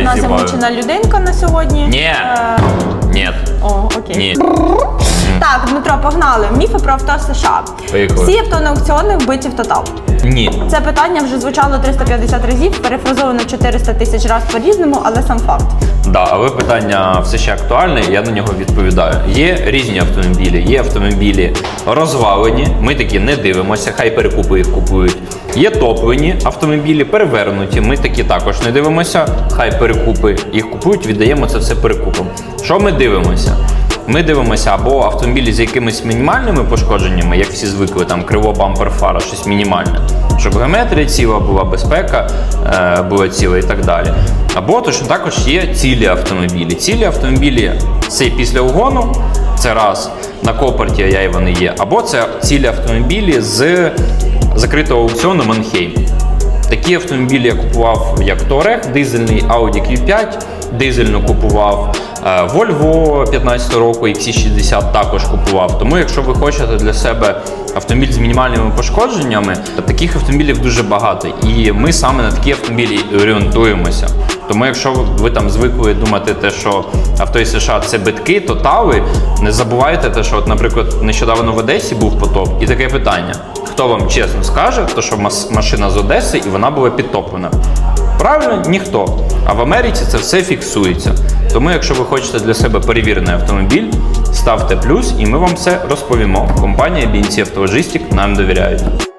одна з'їбаю. замучена людинка на сьогодні. Ні. Е, Ні. О, окей. Ні. Так, Дмитро, погнали. Міфи про авто США. Поїхали. Всі авто на аукціони вбиті в тотал. Ні. Це питання вже звучало 350 разів, перефразовано 400 тисяч разів по-різному, але сам факт. Да, але питання все ще актуальне, я на нього відповідаю. Є різні автомобілі, є автомобілі розвалені, ми такі не дивимося, хай перекупи їх купують. Є топлені автомобілі, перевернуті, ми такі також не дивимося, хай перекупи їх купують, віддаємо це все перекупом. Що ми дивимося? Ми дивимося або автомобілі з якимись мінімальними пошкодженнями, як всі звикли, там криво бампер фара, щось мінімальне, щоб геометрія ціла була, безпека е, була ціла і так далі. Або точно також є цілі автомобілі. Цілі автомобілі це після угону, це раз на копорті я і вони є, або це цілі автомобілі з закритого аукціону Манхейм. Такі автомобілі я купував як Touareg, дизельний Audi Q5, дизельну купував е, Volvo 15 року, XC60 також купував. Тому, якщо ви хочете для себе автомобіль з мінімальними пошкодженнями, то таких автомобілів дуже багато. І ми саме на такі автомобілі орієнтуємося. Тому, якщо ви там звикли думати, те, що авто із США це битки, тотали, не забувайте те, що, от, наприклад, нещодавно в Одесі був потоп, і таке питання. Хто вам чесно скаже, то що машина з Одеси і вона була підтоплена? Правильно, ніхто. А в Америці це все фіксується. Тому, якщо ви хочете для себе перевірений автомобіль, ставте плюс, і ми вам все розповімо. Компанія BNC Автовожистік нам довіряють.